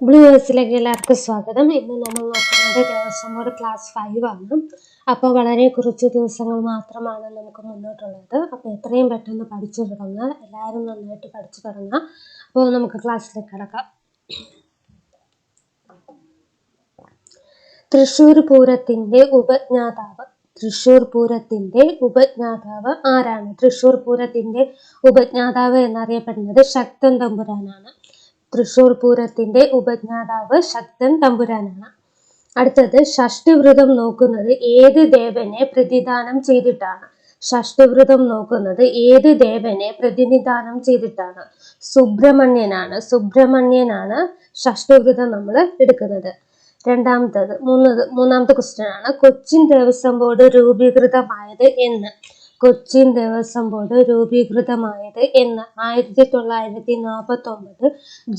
Blue വേഴ്സിലേക്ക് എല്ലാവർക്കും സ്വാഗതം. ഇന്ന് നമ്മൾ നോക്കുന്നത് ദേവസ്വം ബോർഡ് ക്ലാസ് ഫൈവ് ആണ്. അപ്പോൾ വളരെ കുറച്ച് ദിവസങ്ങൾ മാത്രമാണ് നമുക്ക് മുന്നോട്ടുള്ളത്. അപ്പോൾ എത്രയും പെട്ടെന്ന് പഠിച്ചു തുടങ്ങുക. എല്ലാവരും നന്നായിട്ട് പഠിച്ചു തുടങ്ങുക. അപ്പോൾ നമുക്ക് ക്ലാസ്സിലേക്ക് കിടക്കാം. തൃശ്ശൂർ പൂരത്തിന്റെ ഉപജ്ഞാതാവ്. തൃശ്ശൂർ പൂരത്തിന്റെ ഉപജ്ഞാതാവ് ആരാണ്? തൃശ്ശൂർ പൂരത്തിന്റെ ഉപജ്ഞാതാവ് എന്നറിയപ്പെടുന്നത് ശക്തൻ തമ്പുരാനാണ്. തൃശ്ശൂർ പൂരത്തിന്റെ ഉപജ്ഞാതാവ് ശക്തൻ തമ്പുരാനാണ്. അടുത്തത് ഷഷ്ടിവ്രതം നോക്കുന്നത് ഏത് ദേവനെ പ്രതിദാനം ചെയ്തിട്ടാണ്? ഷഷ്ടിവ്രതം നോക്കുന്നത് ഏത് ദേവനെ പ്രതിനിധാനം ചെയ്തിട്ടാണ്? സുബ്രഹ്മണ്യനാണ്. സുബ്രഹ്മണ്യനാണ് ഷഷ്ടിവ്രതം നമ്മൾ എടുക്കുന്നത്. രണ്ടാമത്തത് മൂന്നത് മൂന്നാമത്തെ ക്വസ്റ്റ്യൻ ആണ്. കൊച്ചിൻ ദേവസ്വം ബോർഡ് രൂപീകൃതമായത് എന്ന്. കൊച്ചിൻ ദേവസ്വം ബോർഡ് രൂപീകൃതമായത് എന്ന് ആയിരത്തി തൊള്ളായിരത്തി നാൽപ്പത്തി ഒമ്പത്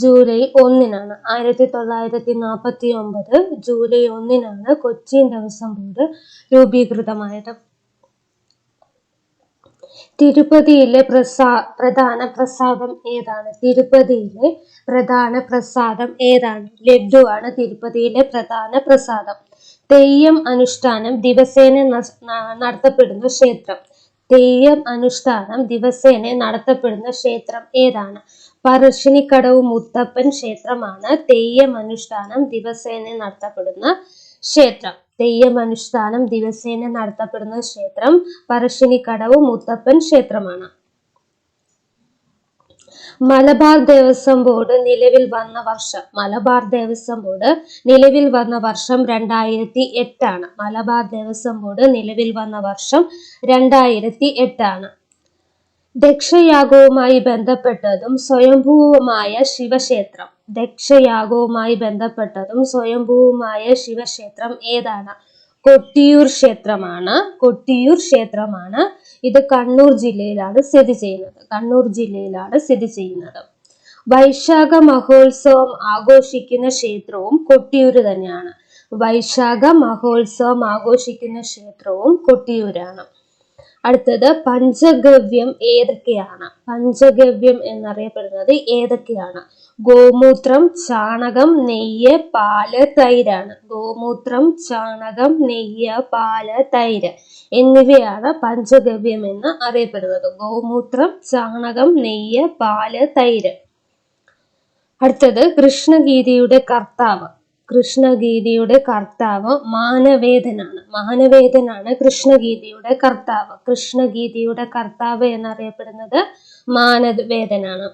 ജൂലൈ ഒന്നിനാണ്. ആയിരത്തി തൊള്ളായിരത്തി നാൽപ്പത്തി ഒമ്പത് ജൂലൈ ഒന്നിനാണ് കൊച്ചിൻ ദേവസ്വം ബോർഡ് രൂപീകൃതമായത്. തിരുപ്പതിയിലെ പ്രസാ പ്രധാന പ്രസാദം ഏതാണ്? തിരുപ്പതിയിലെ പ്രധാന പ്രസാദം ഏതാണ്? ലഡുവാണ് തിരുപ്പതിയിലെ പ്രധാന പ്രസാദം. തെയ്യം അനുഷ്ഠാനം ദിവസേന നടത്തപ്പെടുന്ന ക്ഷേത്രം. തെയ്യം അനുഷ്ഠാനം ദിവസേന നടത്തപ്പെടുന്ന ക്ഷേത്രം ഏതാണ്? പറശ്ശിനിക്കടവ് മുത്തപ്പൻ ക്ഷേത്രമാണ്. തെയ്യം അനുഷ്ഠാനം ദിവസേന നടത്തപ്പെടുന്ന ക്ഷേത്രം. തെയ്യം അനുഷ്ഠാനം ദിവസേന നടത്തപ്പെടുന്ന ക്ഷേത്രം പറശ്ശിനിക്കടവ് മുത്തപ്പൻ ക്ഷേത്രമാണ്. മലബാർ ദേവസ്വം ബോർഡ് നിലവിൽ വന്ന വർഷം മലബാർ ദേവസ്വം ബോർഡ് നിലവിൽ വന്ന വർഷം രണ്ടായിരത്തി എട്ടാണ് മലബാർ ദേവസ്വം ബോർഡ് നിലവിൽ വന്ന വർഷം രണ്ടായിരത്തി എട്ടാണ് ദക്ഷയാഗവുമായി ബന്ധപ്പെട്ടതും സ്വയംഭൂവുമായ ശിവക്ഷേത്രം. ദക്ഷയാഗവുമായി ബന്ധപ്പെട്ടതും സ്വയംഭൂവുമായ ശിവക്ഷേത്രം ഏതാണ്? കൊട്ടിയൂർ ക്ഷേത്രമാണ്. കൊട്ടിയൂർ ക്ഷേത്രമാണ്. ഇത് കണ്ണൂർ ജില്ലയിലാണ് സ്ഥിതി ചെയ്യുന്നത്. കണ്ണൂർ ജില്ലയിലാണ് സ്ഥിതി ചെയ്യുന്നത്. വൈശാഖ മഹോത്സവം ആഘോഷിക്കുന്ന ക്ഷേത്രവും കൊട്ടിയൂര് തന്നെയാണ്. വൈശാഖ മഹോത്സവം ആഘോഷിക്കുന്ന ക്ഷേത്രവും കൊട്ടിയൂരാണ്. അടുത്തത് പഞ്ചഗവ്യം ഏതൊക്കെയാണ്? പഞ്ചഗവ്യം എന്നറിയപ്പെടുന്നത് ഏതൊക്കെയാണ്? ഗോമൂത്രം ചാണകം നെയ്യ് പാൽ തൈരാണ്. ഗോമൂത്രം ചാണകം നെയ്യ് പാൽ തൈര് എന്നിവയാണ് പഞ്ചഗവ്യം എന്ന് അറിയപ്പെടുന്നത്. ഗോമൂത്രം ചാണകം നെയ്യ് പാൽ തൈര്. അടുത്തത് കൃഷ്ണഗീതിയുടെ കർത്താവ്. കൃഷ്ണഗീതിയുടെ കർത്താവ് മാനവേദനാണ്. മാനവേദനാണ് കൃഷ്ണഗീതിയുടെ കർത്താവ്. കൃഷ്ണഗീതിയുടെ കർത്താവ് എന്നറിയപ്പെടുന്നത് മാനവേദനാണ്.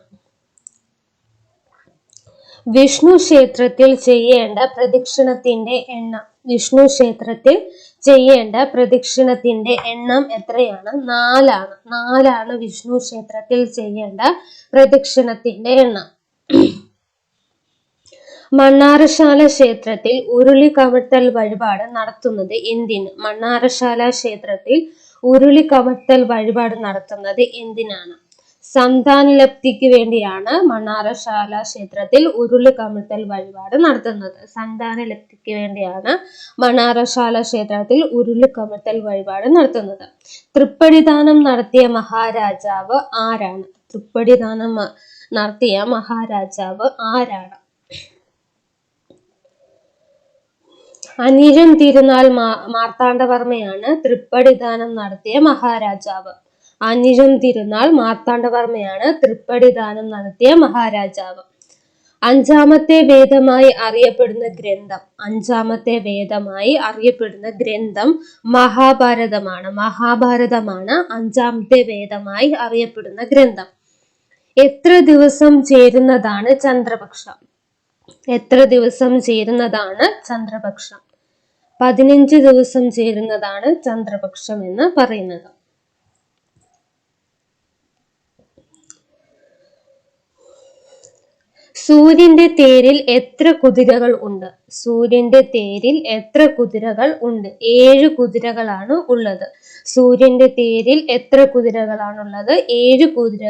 വിഷ്ണു ക്ഷേത്രത്തിൽ ചെയ്യേണ്ട പ്രദക്ഷിണത്തിന്റെ എണ്ണം. വിഷ്ണു ക്ഷേത്രത്തിൽ ചെയ്യേണ്ട പ്രദക്ഷിണത്തിന്റെ എണ്ണം എത്രയാണ്? നാലാണ്. നാലാണ് വിഷ്ണു ക്ഷേത്രത്തിൽ ചെയ്യേണ്ട പ്രദക്ഷിണത്തിന്റെ എണ്ണം. മണ്ണാറശാല ക്ഷേത്രത്തിൽ ഉരുളി കമഴ്ത്തൽ വഴിപാട് നടത്തുന്നത് എന്തിന്? മണ്ണാറശാല ക്ഷേത്രത്തിൽ ഉരുളി കമഴ്ത്തൽ വഴിപാട് നടത്തുന്നത് എന്തിനാണ്? സന്താനലബ്ധിക്ക് വേണ്ടിയാണ് മണ്ണാറശാല ക്ഷേത്രത്തിൽ ഉരുളി കമഴ്ത്തൽ വഴിപാട് നടത്തുന്നത്. സന്താനലബ്ധിക്ക് വേണ്ടിയാണ് മണ്ണാറശാല ക്ഷേത്രത്തിൽ ഉരുളി കമഴ്ത്തൽ വഴിപാട് നടത്തുന്നത്. തൃപ്പടിദാനം നടത്തിയ മഹാരാജാവ് ആരാണ്? തൃപ്പടിദാനം നടത്തിയ മഹാരാജാവ് ആരാണ്? അനിഴം തിരുനാൾ മാ മാർത്താണ്ഡവർമ്മയാണ് തൃപ്പടിദാനം നടത്തിയ മഹാരാജാവ്. അനിഴം തിരുനാൾ മാർത്താണ്ഡവർമ്മയാണ് തൃപ്പടിദാനം നടത്തിയ മഹാരാജാവ്. അഞ്ചാമത്തെ വേദമായി അറിയപ്പെടുന്ന ഗ്രന്ഥം അഞ്ചാമത്തെ വേദമായി അറിയപ്പെടുന്ന ഗ്രന്ഥം മഹാഭാരതമാണ്. മഹാഭാരതമാണ് അഞ്ചാമത്തെ വേദമായി അറിയപ്പെടുന്ന ഗ്രന്ഥം. എത്ര ദിവസം ചേരുന്നതാണ് ചന്ദ്രപക്ഷം? എത്ര ദിവസം ചേരുന്നതാണ് ചന്ദ്രപക്ഷം? പതിനഞ്ച് ദിവസം ചേരുന്നതാണ് ചന്ദ്രപക്ഷം എന്ന് പറയുന്നത്. സൂര്യന്റെ തേരിൽ എത്ര കുതിരകൾ ഉണ്ട്? സൂര്യന്റെ തേരിൽ എത്ര കുതിരകൾ ഉണ്ട്? ഏഴ് കുതിരകളാണ് ഉള്ളത്. സൂര്യന്റെ തേരിൽ എത്ര കുതിരകളാണുള്ളത്? ഏഴ് കുതിര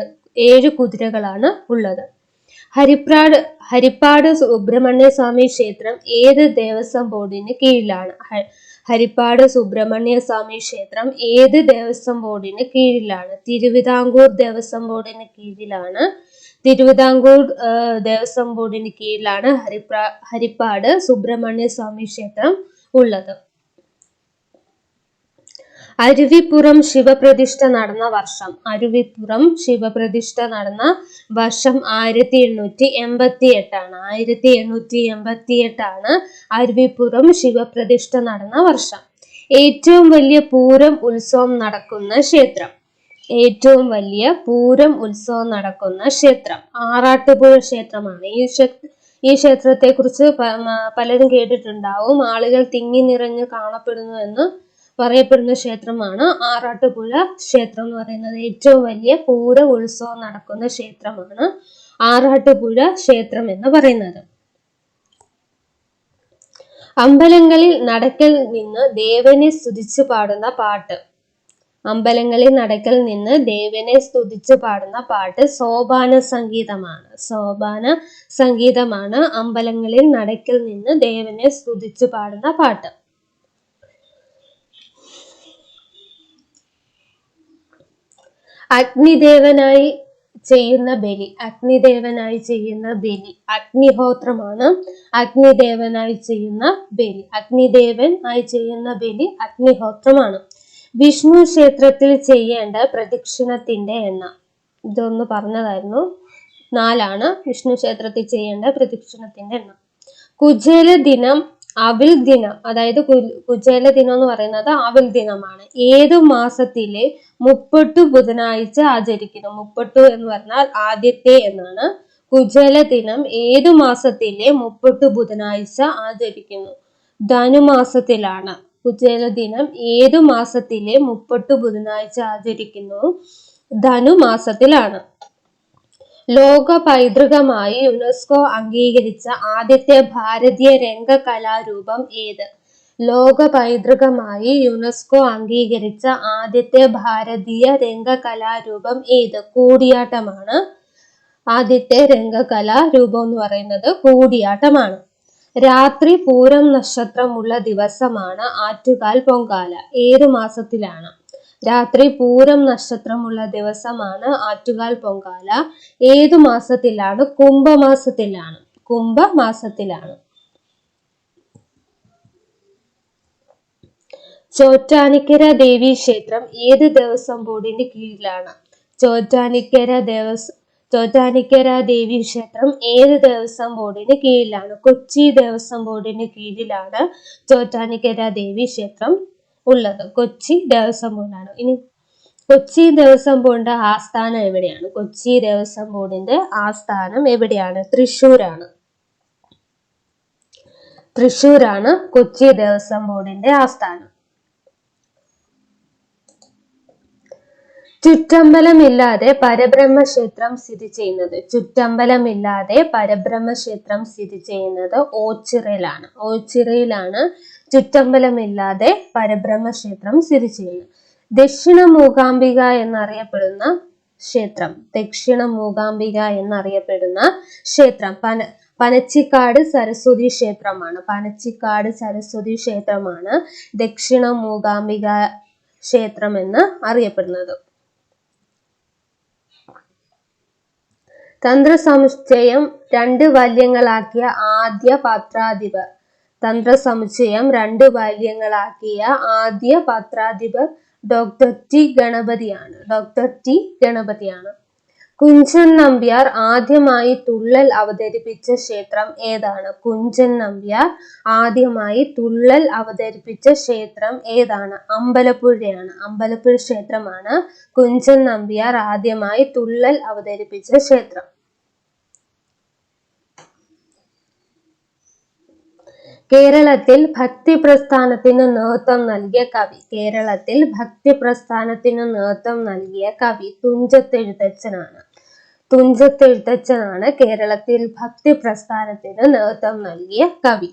ഏഴ് കുതിരകളാണ് ഉള്ളത്. ഹരിപ്പാട് ഹരിപ്പാട് സുബ്രഹ്മണ്യ സ്വാമി ക്ഷേത്രം ഏത് ദേവസ്വം ബോർഡിന് കീഴിലാണ്? ഹരിപ്പാട് സുബ്രഹ്മണ്യ സ്വാമി ക്ഷേത്രം ഏത് ദേവസ്വം ബോർഡിന് കീഴിലാണ്? തിരുവിതാംകൂർ ദേവസ്വം ബോർഡിന് കീഴിലാണ്. തിരുവിതാംകൂർ ദേവസ്വം ബോർഡിന് കീഴിലാണ് ഹരിപ്രാ ഹരിപ്പാട് സുബ്രഹ്മണ്യ സ്വാമി ക്ഷേത്രം ഉള്ളത്. അരുവിപ്പുറം ശിവപ്രതിഷ്ഠ നടന്ന വർഷം. അരുവിപ്പുറം ശിവപ്രതിഷ്ഠ നടന്ന വർഷം ആയിരത്തി എണ്ണൂറ്റി എൺപത്തി എട്ടാണ് ആയിരത്തി എണ്ണൂറ്റി എൺപത്തി എട്ടാണ് അരുവിപ്പുറം ശിവപ്രതിഷ്ഠ നടന്ന വർഷം. ഏറ്റവും വലിയ പൂരം ഉത്സവം നടക്കുന്ന ക്ഷേത്രം. ഏറ്റവും വലിയ പൂരം ഉത്സവം നടക്കുന്ന ക്ഷേത്രം. ആറാട്ടുപുഴ ക്ഷേത്രമാണ്. ഈ ഈ ക്ഷേത്രത്തെ കുറിച്ച് പലരും കേട്ടിട്ടുണ്ടാവും. ആളുകൾ തിങ്ങി നിറഞ്ഞു കാണപ്പെടുന്നു എന്ന് പറയപ്പെടുന്ന ക്ഷേത്രമാണ് ആറാട്ടുപുഴ ക്ഷേത്രം എന്ന് പറയുന്നത് ഏറ്റവും വലിയ പൂര ഉത്സവം നടക്കുന്ന ക്ഷേത്രമാണ് ആറാട്ടുപുഴ ക്ഷേത്രം എന്ന് പറയുന്നത്. അമ്പലങ്ങളിൽ നടക്കൽ നിന്ന് ദേവനെ സ്തുതിച്ചു പാടുന്ന പാട്ട്. അമ്പലങ്ങളിൽ നടക്കൽ നിന്ന് ദേവനെ സ്തുതിച്ചു പാടുന്ന പാട്ട് സോപാന സംഗീതമാണ്. സോപാന സംഗീതമാണ് അമ്പലങ്ങളിൽ നടക്കൽ നിന്ന് ദേവനെ സ്തുതിച്ചു പാടുന്ന പാട്ട്. അഗ്നിദേവനായി ചെയ്യുന്ന ബലി അഗ്നിദേവനായി ചെയ്യുന്ന ബലി അഗ്നിഹോത്രമാണ് അഗ്നിദേവനായി ചെയ്യുന്ന ബലി. അഗ്നിദേവൻ ആയി ചെയ്യുന്ന ബലി അഗ്നിഹോത്രമാണ്. വിഷ്ണു ക്ഷേത്രത്തിൽ ചെയ്യേണ്ട പ്രദക്ഷിണത്തിന്റെ എണ്ണം. ഇതൊന്ന് പറഞ്ഞതായിരുന്നു. നാലാണ് വിഷ്ണു ക്ഷേത്രത്തിൽ ചെയ്യേണ്ട പ്രദക്ഷിണത്തിന്റെ എണ്ണം. കുചേല ദിനം അവിൽ ദിനം അതായത് കുചേല ദിനം എന്ന് പറയുന്നത് അവിൽ ദിനമാണ്. ഏത് മാസത്തിലെ മുപ്പട്ടു ബുധനാഴ്ച ആചരിക്കുന്നു? മുപ്പട്ടു എന്ന് പറഞ്ഞാൽ ആദ്യത്തെ എന്നാണ്. കുചേല ദിനം ഏത് മാസത്തിലെ മുപ്പട്ടു ബുധനാഴ്ച ആചരിക്കുന്നു? ധനുമാസത്തിലാണ് കുചേല ദിനം ഏത് മാസത്തിലെ മുപ്പട്ടു ബുധനാഴ്ച ആചരിക്കുന്നു? ധനുമാസത്തിലാണ് ലോക പൈതൃകമായി യുനെസ്കോ അംഗീകരിച്ച ആദ്യത്തെ ഭാരതീയ രംഗകലാരൂപം ഏത്? ലോക പൈതൃകമായി യുനെസ്കോ അംഗീകരിച്ച ആദ്യത്തെ ഭാരതീയ രംഗകലാരൂപം ഏത്? കൂടിയാട്ടമാണ്. ആദ്യത്തെ രംഗകലാരൂപം എന്ന് പറയുന്നത് കൂടിയാട്ടമാണ്. രാത്രി പൂരം നക്ഷത്രമുള്ള ദിവസമാണ് ആറ്റുകാൽ പൊങ്കാല. ഏത് മാസത്തിലാണ്? രാത്രി പൂരം നക്ഷത്രമുള്ള ദിവസമാണ് ആറ്റുകാൽ പൊങ്കാല. ഏതു മാസത്തിലാണ്? കുംഭമാസത്തിലാണ്. കുംഭമാസത്തിലാണ്. ചോറ്റാനിക്കര ദേവി ക്ഷേത്രം ഏത് ദേവസ്വം ബോർഡിന്റെ കീഴിലാണ്? ചോറ്റാനിക്കര ദേവസ് ചോറ്റാനിക്കര ദേവി ക്ഷേത്രം ഏത് ദേവസ്വം ബോർഡിന് കീഴിലാണ്? കൊച്ചി ദേവസ്വം ബോർഡിന് കീഴിലാണ് ചോറ്റാനിക്കര ദേവി ക്ഷേത്രം. ഉള്ളത്. കൊച്ചി ദേവസ്വം ബോർഡാണ്. ഇനി കൊച്ചി ദേവസ്വം ബോർഡിന്റെ ആസ്ഥാനം എവിടെയാണ്? കൊച്ചി ദേവസ്വം ബോർഡിന്റെ ആസ്ഥാനം എവിടെയാണ്? തൃശ്ശൂരാണ്. തൃശ്ശൂരാണ് കൊച്ചി ദേവസ്വം ബോർഡിന്റെ ആസ്ഥാനം. ചുറ്റമ്പലമില്ലാതെ പരബ്രഹ്മ ക്ഷേത്രം സ്ഥിതി ചെയ്യുന്നത്. ചുറ്റമ്പലമില്ലാതെ പരബ്രഹ്മ ക്ഷേത്രം സ്ഥിതി ചെയ്യുന്നത് ഓച്ചിറയിലാണ്. ഓച്ചിറയിലാണ് ചുറ്റമ്പലമില്ലാതെ പരബ്രഹ്മ ക്ഷേത്രം സ്ഥിതി ചെയ്യുന്നു. ദക്ഷിണ മൂകാംബിക എന്നറിയപ്പെടുന്ന ക്ഷേത്രം ദക്ഷിണ മൂകാംബിക എന്നറിയപ്പെടുന്ന ക്ഷേത്രം പന പനച്ചിക്കാട് സരസ്വതി ക്ഷേത്രമാണ്. പനച്ചിക്കാട് സരസ്വതി ക്ഷേത്രമാണ് ദക്ഷിണ മൂകാംബിക ക്ഷേത്രം എന്ന് അറിയപ്പെടുന്നത്. തന്ത്രസമുച്ചയം രണ്ട് വല്യങ്ങളാക്കിയ ആദ്യ പത്രാധിപർ തന്ത്രസമുച്ചയം രണ്ട് ബാല്യങ്ങളാക്കിയ ആദ്യ പത്രാധിപർ ഡോക്ടർ ടി ഗണപതിയാണ്. ഡോക്ടർ ടി ഗണപതിയാണ്. കുഞ്ചൻ നമ്പ്യാർ ആദ്യമായി തുള്ളൽ അവതരിപ്പിച്ച ക്ഷേത്രം ഏതാണ്? കുഞ്ചൻ നമ്പ്യാർ ആദ്യമായി തുള്ളൽ അവതരിപ്പിച്ച ക്ഷേത്രം ഏതാണ്? അമ്പലപ്പുഴയാണ്. അമ്പലപ്പുഴ ക്ഷേത്രമാണ്. കുഞ്ചൻ നമ്പ്യാർ ആദ്യമായി തുള്ളൽ അവതരിപ്പിച്ച ക്ഷേത്രം. കേരളത്തിൽ ഭക്തി പ്രസ്ഥാനത്തിന് നേതൃത്വം നൽകിയ കവി കേരളത്തിൽ ഭക്തി പ്രസ്ഥാനത്തിന് നേതൃത്വം നൽകിയ കവി തുഞ്ചത്തെഴുത്തച്ഛനാണ്. തുഞ്ചത്തെഴുത്തച്ഛനാണ് കേരളത്തിൽ ഭക്തി പ്രസ്ഥാനത്തിന് നേതൃത്വം നൽകിയ കവി.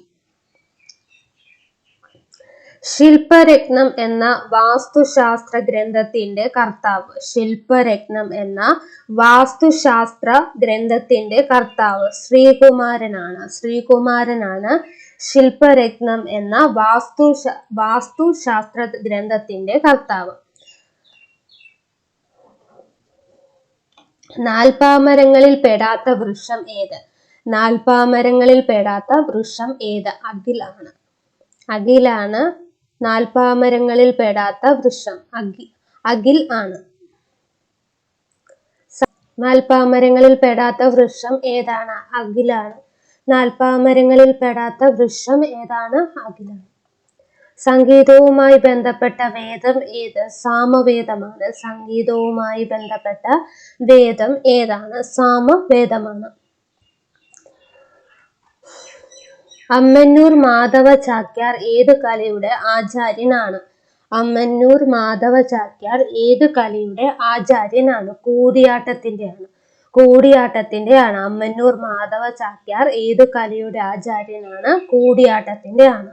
ശില്പരത്നം എന്ന വാസ്തുശാസ്ത്ര ഗ്രന്ഥത്തിന്റെ കർത്താവ് ശില്പരത്നം എന്ന വാസ്തുശാസ്ത്ര ഗ്രന്ഥത്തിന്റെ കർത്താവ് ശ്രീകുമാരനാണ്. ശ്രീകുമാരനാണ് ശില്പരത്നം എന്ന വാസ്തു വാസ്തുശാസ്ത്ര ഗ്രന്ഥത്തിന്റെ കർത്താവ്. നാൽപ്പാമരങ്ങളിൽ പെടാത്ത വൃക്ഷം ഏത്? നാൽപ്പാമരങ്ങളിൽ പെടാത്ത വൃക്ഷം ഏത്? അഖിലാണ്. അഖിലാണ് നാൽപ്പാമരങ്ങളിൽ പെടാത്ത വൃക്ഷം. അഖി അഖിൽ ആണ്. നാൽപ്പാമരങ്ങളിൽ പെടാത്ത വൃക്ഷം ഏതാണ്? അഖിലാണ്. നാൽപ്പാമരങ്ങളിൽ പെടാത്ത വൃക്ഷം ഏതാണ്? അഖിലം. സംഗീതവുമായി ബന്ധപ്പെട്ട വേദം ഏത്? സാമവേദമാണ്. സംഗീതവുമായി ബന്ധപ്പെട്ട വേദം ഏതാണ്? സാമവേദമാണ്. അമ്മന്നൂർ മാധവ ചാക്യാർ ഏത് കലയുടെ ആചാര്യനാണ്? അമ്മന്നൂർ മാധവ ചാക്യാർ ഏത് കലയുടെ ആചാര്യനാണ്? കൂടിയാട്ടത്തിന്റെയാണ്. കൂടിയാട്ടത്തിന്റെയാണ്. അമ്മന്നൂർ മാധവ ചാക്യാർ ഏത് കലയുടെ ആചാര്യനാണ്? കൂടിയാട്ടത്തിന്റെയാണ്.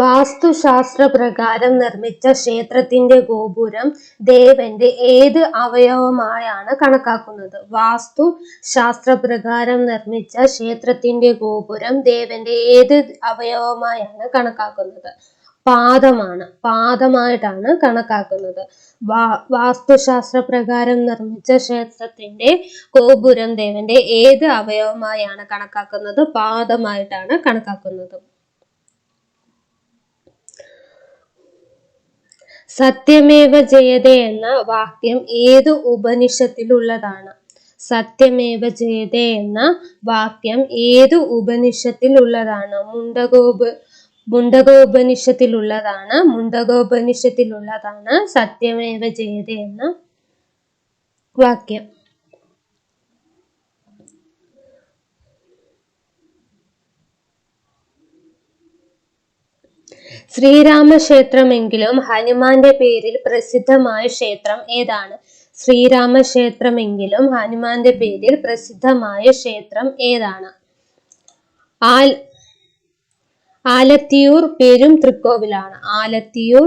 വാസ്തുശാസ്ത്ര പ്രകാരം നിർമ്മിച്ച ക്ഷേത്രത്തിന്റെ ഗോപുരം ദേവന്റെ ഏത് അവയവമായാണ് കണക്കാക്കുന്നത്? വാസ്തു ശാസ്ത്ര പ്രകാരം നിർമ്മിച്ച ക്ഷേത്രത്തിന്റെ ഗോപുരം ദേവന്റെ ഏത് അവയവമായാണ് കണക്കാക്കുന്നത്? പാദമാണ്. പാദമായിട്ടാണ് കണക്കാക്കുന്നത്. വാസ്തുശാസ്ത്ര പ്രകാരം നിർമ്മിച്ച ക്ഷേത്രത്തിന്റെ ഗോപുരം ദേവന്റെ ഏത് അവയവമായാണ് കണക്കാക്കുന്നത്? പാദമായിട്ടാണ് കണക്കാക്കുന്നത്. സത്യമേവ ജയതേ എന്ന വാക്യം ഏത് ഉപനിഷത്തിലുള്ളതാണ്? സത്യമേവ ജയതേ എന്ന വാക്യം ഏത് ഉപനിഷത്തിലുള്ളതാണ്? മുണ്ടകോപ മുണ്ടകോപനിഷത്തിലുള്ളതാണ്. മുണ്ടകോപനിഷത്തിലുള്ളതാണ് സത്യമേവ ജയതേ എന്ന വാക്യം. ശ്രീരാമക്ഷേത്രമെങ്കിലും ഹനുമാന്റെ പേരിൽ പ്രസിദ്ധമായ ക്ഷേത്രം ഏതാണ്? ശ്രീരാമക്ഷേത്രമെങ്കിലും ഹനുമാന്റെ പേരിൽ പ്രസിദ്ധമായ ക്ഷേത്രം ഏതാണ്? ആൽ ആലത്തിയൂർ പെരും തൃക്കോവിലാണ്. ആലത്തിയൂർ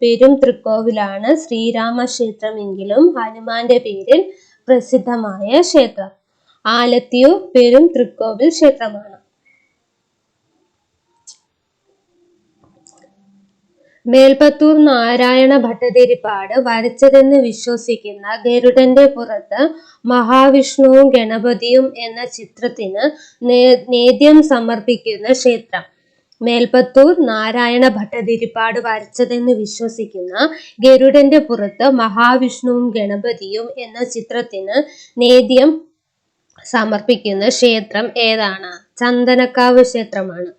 പെരും തൃക്കോവിലാണ് ശ്രീരാമക്ഷേത്രമെങ്കിലും ഹനുമാന്റെ പേരിൽ പ്രസിദ്ധമായ ക്ഷേത്രം. ആലത്തിയൂർ പെരും തൃക്കോവിൽ ക്ഷേത്രമാണ്. മേൽപ്പത്തൂർ നാരായണ ഭട്ടതിരിപ്പാട് വരച്ചതെന്ന് വിശ്വസിക്കുന്ന ഗരുഡന്റെ പുറത്ത് മഹാവിഷ്ണുവും ഗണപതിയും എന്ന ചിത്രത്തിന് നേദ്യം സമർപ്പിക്കുന്ന ക്ഷേത്രം. മേൽപ്പത്തൂർ നാരായണ ഭട്ടതിരിപ്പാട് വരച്ചതെന്ന് വിശ്വസിക്കുന്ന ഗരുഡന്റെ പുറത്ത് മഹാവിഷ്ണുവും ഗണപതിയും എന്ന ചിത്രത്തിന് നേദ്യം സമർപ്പിക്കുന്ന ക്ഷേത്രം ഏതാണ്? ചന്ദനക്കാവ് ക്ഷേത്രമാണ്.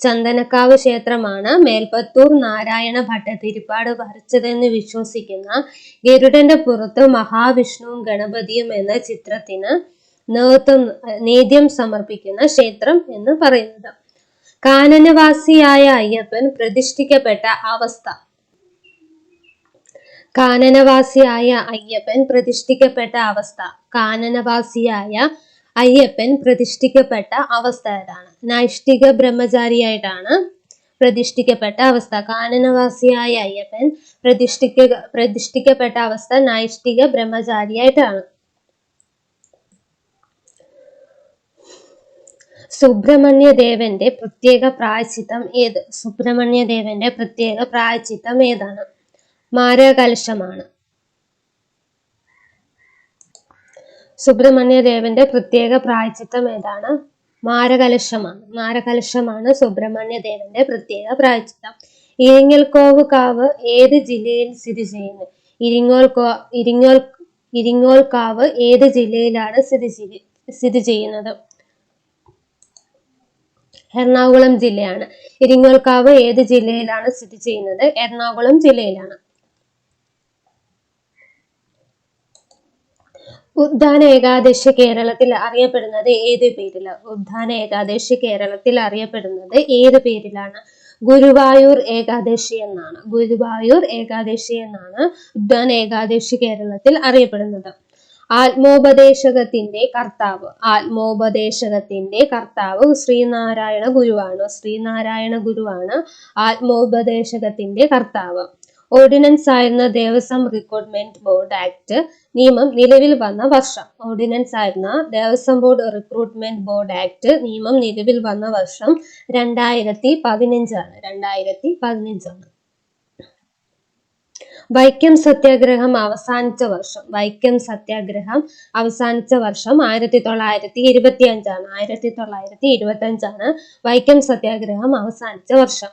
ചന്ദനക്കാവ് ക്ഷേത്രമാണ് മേൽപ്പത്തൂർ നാരായണ ഭട്ടതിരിപ്പാട് വരച്ചതെന്ന് വിശ്വസിക്കുന്ന ഗരുഡന്റെ പുറത്ത് മഹാവിഷ്ണുവും ഗണപതിയും എന്ന ചിത്രത്തിന് നേതൃത്വം നേദ്യം സമർപ്പിക്കുന്ന ക്ഷേത്രം എന്ന് പറയുന്നത്. കാനനവാസിയായ അയ്യപ്പൻ പ്രതിഷ്ഠിക്കപ്പെട്ട അവസ്ഥ. കാനനവാസിയായ അയ്യപ്പൻ പ്രതിഷ്ഠിക്കപ്പെട്ട അവസ്ഥ. കാനനവാസിയായ അയ്യപ്പൻ പ്രതിഷ്ഠിക്കപ്പെട്ട അവസ്ഥ ഏതാണ്? നൈഷ്ഠിക ബ്രഹ്മചാരിയായിട്ടാണ് പ്രതിഷ്ഠിക്കപ്പെട്ട അവസ്ഥ. കാനനവാസിയായ അയ്യപ്പൻ പ്രതിഷ്ഠിക്ക പ്രതിഷ്ഠിക്കപ്പെട്ട അവസ്ഥ നൈഷ്ഠിക ബ്രഹ്മചാരിയായിട്ടാണ്. സുബ്രഹ്മണ്യ ദേവന്റെ പ്രത്യേക പ്രായച്ചിത്തം ഏത്? സുബ്രഹ്മണ്യദേവന്റെ പ്രത്യേക പ്രായച്ചിത്തം ഏതാണ്? മാരകലശമാണ് സുബ്രഹ്മണ്യദേവന്റെ പ്രത്യേക പ്രായച്ചിത്തം ഏതാണ്? മാരകലശമാണ് മാരകലശമാണ് സുബ്രഹ്മണ്യദേവന്റെ പ്രത്യേക പ്രായച്ചിത്തം. ഇരിങ്ങൽക്കോവ് കാവ് ഏത് ജില്ലയിൽ സ്ഥിതി ചെയ്യുന്നു? ഇരിങ്ങോൽ ഇരിങ്ങോൽ ഇരിങ്ങോൽ കാവ് ഏത് ജില്ലയിലാണ് സ്ഥിതി സ്ഥിതി ചെയ്യുന്നത്? എറണാകുളം ജില്ലയാണ്. ഇരിങ്ങോൽക്കാവ് ഏത് ജില്ലയിലാണ് സ്ഥിതി ചെയ്യുന്നത്? എറണാകുളം ജില്ലയിലാണ്. ഉദ്ധാന ഏകാദശി കേരളത്തിൽ അറിയപ്പെടുന്നത് ഏത് പേരിലാണ് ഉദ്ധാന ഏകാദശി കേരളത്തിൽ അറിയപ്പെടുന്നത് ഏത് പേരിലാണ്? ഗുരുവായൂർ ഏകാദശി എന്നാണ്. ഗുരുവായൂർ ഏകാദശി എന്നാണ് ഉദ്ധാന ഏകാദശി കേരളത്തിൽ അറിയപ്പെടുന്നത്. ആത്മോപദേശകത്തിന്റെ കർത്താവ്. ആത്മോപദേശകത്തിന്റെ കർത്താവ് ശ്രീനാരായണ ഗുരുവാണ്. ശ്രീനാരായണ ഗുരുവാണ് ആത്മോപദേശകത്തിന്റെ കർത്താവ്. ഓർഡിനൻസ് ആയിരുന്ന ദേവസ്വം റിക്രൂട്ട്മെന്റ് ബോർഡ് ആക്ട് നിയമം നിലവിൽ വന്ന വർഷം. ഓർഡിനൻസ് ആയിരുന്ന Devaswom board recruitment board act നിയമം നിലവിൽ വന്ന വർഷം രണ്ടായിരത്തി പതിനഞ്ചാണ്. രണ്ടായിരത്തി പതിനഞ്ചാണ്. വൈക്കം സത്യാഗ്രഹം അവസാനിച്ച വർഷം. വൈക്കം സത്യാഗ്രഹം അവസാനിച്ച വർഷം ആയിരത്തി തൊള്ളായിരത്തി ഇരുപത്തി അഞ്ചാണ് ആയിരത്തി തൊള്ളായിരത്തി ഇരുപത്തി അഞ്ചാണ് വൈക്കം സത്യാഗ്രഹം അവസാനിച്ച വർഷം.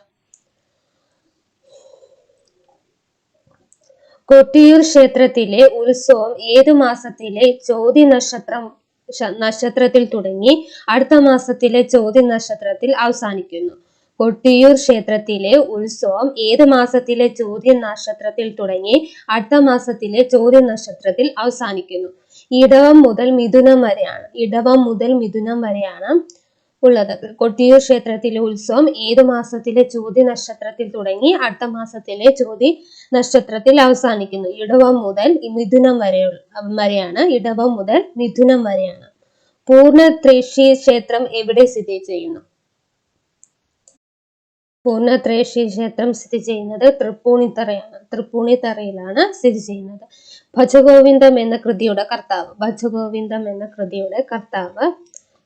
കൊട്ടിയൂർ ക്ഷേത്രത്തിലെ ഉത്സവം ഏതു മാസത്തിലെ ചോതി നക്ഷത്രം നക്ഷത്രത്തിൽ തുടങ്ങി അടുത്ത മാസത്തിലെ ചോതി നക്ഷത്രത്തിൽ അവസാനിക്കുന്നു. കൊട്ടിയൂർ ക്ഷേത്രത്തിലെ ഉത്സവം ഏത് മാസത്തിലെ ചോദ്യ നക്ഷത്രത്തിൽ തുടങ്ങി അടുത്ത മാസത്തിലെ ചോദ്യ നക്ഷത്രത്തിൽ അവസാനിക്കുന്നു. ഇടവം മുതൽ മിഥുനം വരെയാണ്. ഇടവം മുതൽ മിഥുനം വരെയാണ് ഉള്ളത്. കൊട്ടിയൂർ ക്ഷേത്രത്തിലെ ഉത്സവം ഏത് മാസത്തിലെ ചോദ്യ നക്ഷത്രത്തിൽ തുടങ്ങി അടുത്ത മാസത്തിലെ ചോദ്യ നക്ഷത്രത്തിൽ അവസാനിക്കുന്നു. ഇടവം മുതൽ മിഥുനം വരെ വരെയാണ്. ഇടവം മുതൽ മിഥുനം വരെയാണ്. പൂർണ ത്രേശ്യ ക്ഷേത്രം എവിടെ സ്ഥിതി ചെയ്യുന്നു? പൂർണ ത്രേശ്യ ക്ഷേത്രം സ്ഥിതി ചെയ്യുന്നത് തൃപ്പൂണിത്തറയാണ്. തൃപ്പൂണിത്തറയിലാണ് സ്ഥിതി ചെയ്യുന്നത്. ഭജഗോവിന്ദം എന്ന കൃതിയുടെ കർത്താവ്. ഭജഗോവിന്ദം എന്ന കൃതിയുടെ കർത്താവ്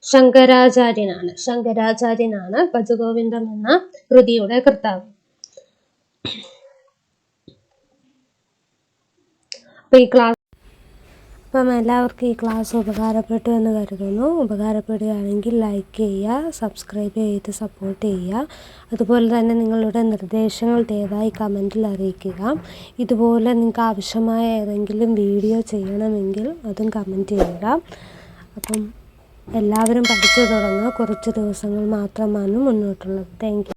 ശങ്കരാചാര്യനാണ്. ശങ്കരാചാര്യനാണ് ഭജഗോവിന്ദം എന്ന കൃതിയുടെ കർത്താവ്. അപ്പൊ ഈ ക്ലാസ് അപ്പം എല്ലാവർക്കും ഈ ക്ലാസ് ഉപകാരപ്പെട്ടു എന്ന് കരുതുന്നു. ഉപകാരപ്പെടുകയാണെങ്കിൽ ലൈക്ക് ചെയ്യുക സബ്സ്ക്രൈബ് ചെയ്ത് സപ്പോർട്ട് ചെയ്യുക. അതുപോലെ തന്നെ നിങ്ങളുടെ നിർദ്ദേശങ്ങൾ ദയവായി കമന്റിൽ അറിയിക്കുക. ഇതുപോലെ നിങ്ങൾക്ക് ആവശ്യമായ ഏതെങ്കിലും വീഡിയോ ചെയ്യണമെങ്കിൽ അതും കമന്റ് ചെയ്യുക. അപ്പം എല്ലാവരും പഠിച്ചു തുടങ്ങുക. കുറച്ച് ദിവസങ്ങൾ മാത്രമാണ് മുന്നോട്ടുള്ളത്. താങ്ക്